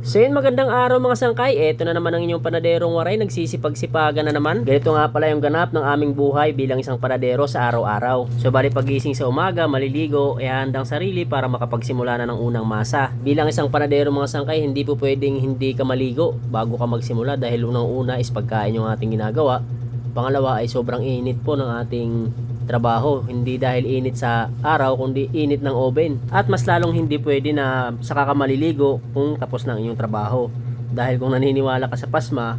So yun, magandang araw mga sangkay. Ito na naman ang inyong panaderong waray. Nagsisipag-sipagan na naman. Ganito nga pala yung ganap ng aming buhay bilang isang panadero sa araw-araw. So bali pagising sa umaga, maliligo, ihandang sarili para makapagsimula na ng unang masa. Bilang isang panadero mga sangkay, hindi po pwedeng hindi ka maligo bago ka magsimula dahil unang-una is pagkain yung ating ginagawa. Pangalawa ay sobrang init po ng ating trabaho. Hindi dahil init sa araw, kundi init ng oven. At mas lalong hindi pwede na saka ka maliligo kung tapos ng inyong trabaho. Dahil kung naniniwala ka sa pasma,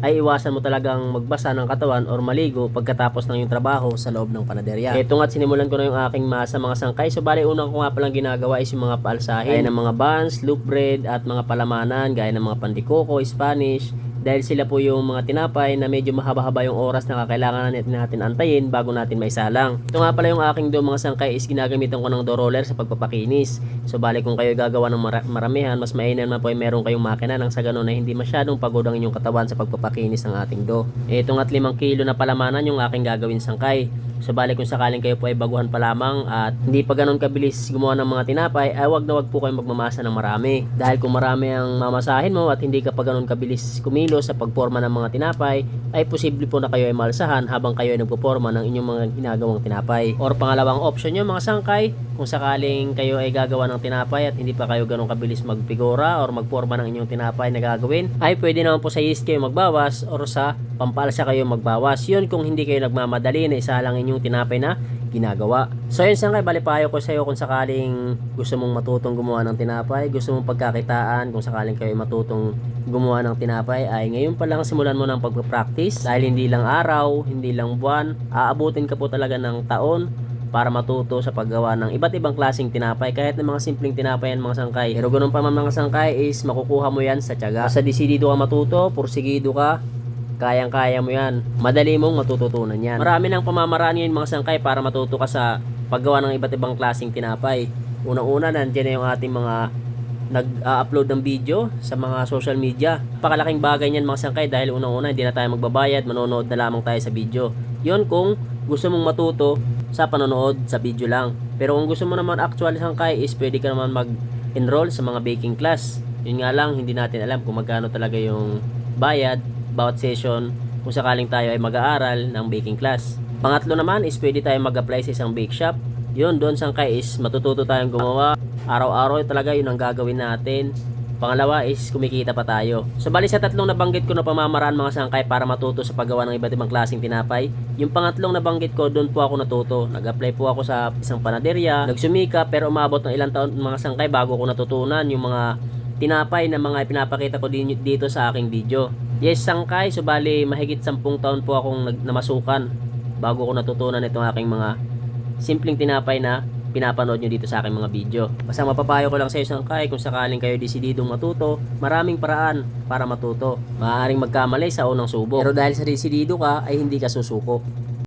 ay iwasan mo talagang magbasa ng katawan or maligo pagkatapos ng iyong trabaho sa loob ng panaderya. Ito nga't sinimulan ko na yung aking masa mga sangkay. So bali unang ko nga palang ginagawa is yung mga paalsahin. Ng mga buns, loop bread at mga palamanan gaya ng mga pandikoko, Spanish, dahil sila po yung mga tinapay na medyo mahaba-haba yung oras na kakailangan natin, natin antayin bago natin maisalang. Ito nga pala yung aking do mga sangkay is ginagamitan ko ng door roller sa pagpapakinis. So bali kung kayo gagawa ng mara- maramihan, mas mainam na po ay meron kayong makina nang sa ganun na hindi masyadong pagod ang inyong katawan sa pagpapakinis ng ating do. Ito nga't limang kilo na palamanan yung aking gagawin sangkay. So bali kung sakaling kayo po ay baguhan pa lamang at hindi pa ganun kabilis gumawa ng mga tinapay, ay wag na wag po kayo magmamasa ng marami. Dahil kung marami ang mamasahin mo at hindi ka pa ganun kabilis kumilos sa pagporma ng mga tinapay, ay posible po na kayo ay malsahan habang kayo ay nagpoporma ng inyong mga ginagawang tinapay. Or pangalawang option nyo mga sangkay, kung sakaling kayo ay gagawa ng tinapay at hindi pa kayo ganun kabilis magpigora or magporma ng inyong tinapay na gagawin, ay pwede naman po sa yeast kayo magbawas or sa pampalsa kayo magbawas. Yun kung hindi kayo nagmamadali na isa lang inyong tinapay na ginagawa. So yun sangkay, bali payo ko sa iyo kung sakaling gusto mong matutong gumawa ng tinapay, gusto mong pagkakitaan, kung sakaling kayo ay matutong gumawa ng tinapay, ay ngayon pa lang simulan mo ng pagpa-practice dahil hindi lang araw, hindi lang buwan, aabutin ka po talaga ng taon para matuto sa paggawa ng iba't ibang klaseng tinapay kahit ng mga simpleng tinapay yan mga sangkay pero ganun pa man mga sangkay is makukuha mo yan sa tiyaga sa desidido ka matuto pursigido ka kayang-kaya mo yan. Madali mong matututunan yan. Marami ng pamamaraan ngayon mga sangkay para matuto ka sa paggawa ng iba't ibang klaseng tinapay. Unang-una, nandiyan na yung ating mga nag-upload ng video sa mga social media. Pakalaking bagay niyan mga sangkay dahil unang-una hindi na tayo magbabayad, manonood na lamang tayo sa video. Yon kung gusto mong matuto sa panonood sa video lang. Pero kung gusto mo naman actual sangkay is pwede ka naman mag-enroll sa mga baking class. Yun nga lang, hindi natin alam kung magkano talaga yung bayad bawat session kung sakaling tayo ay mag-aaral ng baking class. Pangatlo naman is pwede tayo mag-apply sa isang bake shop. Yun, doon sangkay is matututo tayong gumawa. Araw-araw talaga yun ang gagawin natin. Pangalawa is kumikita pa tayo. So bali sa tatlong nabanggit ko na pamamaraan mga sangkay para matuto sa paggawa ng iba't ibang klaseng tinapay. Yung pangatlong nabanggit ko, doon po ako natuto. Nag-apply po ako sa isang panaderya, nagsumika pero umabot ng ilang taon mga sangkay bago ko natutunan yung mga tinapay na mga pinapakita ko din dito sa aking video. Yes, sangkay, so bali mahigit 10 taon po akong namasukan bago ko natutunan itong aking mga simpleng tinapay na pinapanood nyo dito sa aking mga video. Basta mapapayo ko lang sa iyo sangkay kung sakaling kayo desididong matuto, maraming paraan para matuto. Maaaring magkamali sa unang subok. Pero dahil sa desidido ka ay hindi ka susuko.